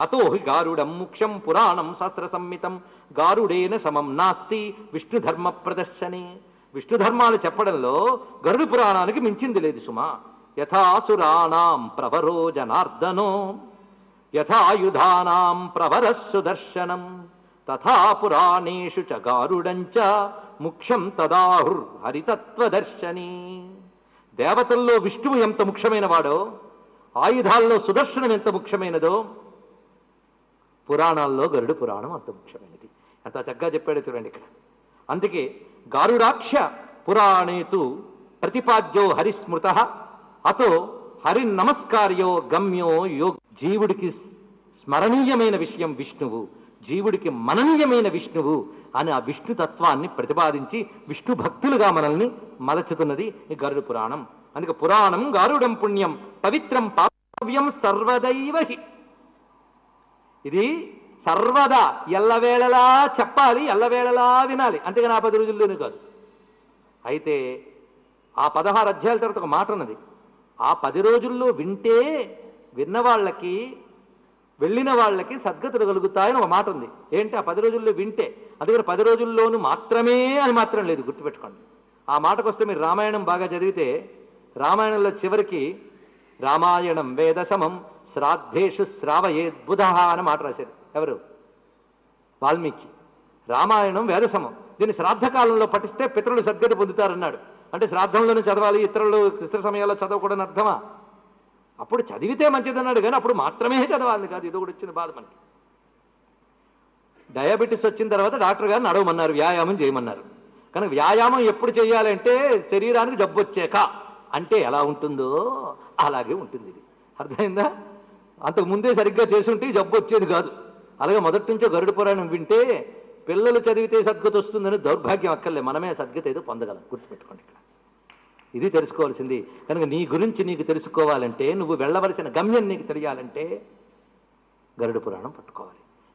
అతో హి గారుడం ముఖ్యం పురాణం శాస్త్ర సంహితం గారుడేన సమం నాస్తి విష్ణుధర్మ ప్రదర్శనే. విష్ణు చెప్పడంలో గరుడు పురాణానికి మించింది లేదు సుమా. యథాసురాణం ప్రవరో జనార్దనో. యథాయుధానాం ప్రవర సుదర్శనం. తథా పురాణేషు చ గారుడంచ ముఖ్యం తదాహుర్ హరితత్వదర్శని. దేవతల్లో విష్ణువు ఎంత ముఖ్యమైనవాడో ఆయుధాల్లో సుదర్శనం ఎంత ముఖ్యమైనదో పురాణాల్లో గరుడు పురాణం అంత ముఖ్యమైనది అంత చక్కగా చెప్పాడు చూడండి ఇక్కడ. అందుకే గారుడాక్ష పురాణేతు ప్రతిపాద్యో హరిస్మృత అతో హరి నమస్కార్యో గమ్యో యో జీవుడికి స్మరణీయమైన విషయం విష్ణువు జీవుడికి మననీయమైన విష్ణువు అని ఆ విష్ణు తత్వాన్ని ప్రతిపాదించి విష్ణు భక్తులుగా మనల్ని మలచుతున్నది ఈ గరుడు పురాణం. అందుకే పురాణం గారుడం పుణ్యం పవిత్రం పావ్యం సర్వదైవహి ఇది సర్వదా ఎల్లవేళలా చెప్పాలి ఎల్లవేళలా వినాలి. అంతేగాని ఆ పది రోజుల్లోనే కాదు. అయితే ఆ పదహారు అధ్యాయాల తర్వాత ఒక మాట ఉన్నది ఆ పది రోజుల్లో వింటే విన్నవాళ్ళకి వెళ్ళిన వాళ్ళకి సద్గతులు కలుగుతాయని ఒక మాట ఉంది. ఏంటి? ఆ పది రోజుల్లో వింటే. అందుకని పది రోజుల్లోనూ మాత్రమే అని మాత్రం లేదు గుర్తుపెట్టుకోండి. ఆ మాటకు వస్తే మీరు రామాయణం బాగా చదివితే రామాయణంలో చివరికి రామాయణం వేదశమం శ్రాద్ధేషు శ్రావయేద్బుధ అని మాట రాశారు. ఎవరు? వాల్మీకి. రామాయణం వేదసమం. దీన్ని శ్రాద్ధకాలంలో పఠిస్తే పితరులు సద్గతి పొందుతారన్నాడు. అంటే శ్రాద్ధంలోనే చదవాలి ఇతరులు ఇతర సమయాల్లో చదవకూడని అర్థమా? అప్పుడు చదివితే మంచిదన్నాడు కానీ అప్పుడు మాత్రమే చదవాలి కాదు. ఇది కూడా వచ్చిన బాధ మనకి. డయాబెటీస్ వచ్చిన తర్వాత డాక్టర్ గారు నడవమన్నారు వ్యాయామం చేయమన్నారు. కానీ వ్యాయామం ఎప్పుడు చేయాలంటే శరీరానికి జబ్బు వచ్చాక. అంటే ఎలా ఉంటుందో అలాగే ఉంటుంది ఇది. అర్థమైందా? అంతకు ముందే సరిగ్గా చేసుంటే జబ్బు వచ్చేది కాదు. అలాగే మొదటి నుంచో గరుడు పురాణం వింటే పిల్లలు చదివితే సద్గతి వస్తుందని దౌర్భాగ్యం అక్కర్లే. మనమే సద్గతి ఏదో పొందగలం. గుర్తుపెట్టుకోండి ఇక్కడ. ఇది తెలుసుకోవాల్సింది. కనుక నీ గురించి నీకు తెలుసుకోవాలంటే నువ్వు వెళ్ళవలసిన గమ్యం నీకు తెలియాలంటే గరుడు పురాణం పట్టుకోవాలి.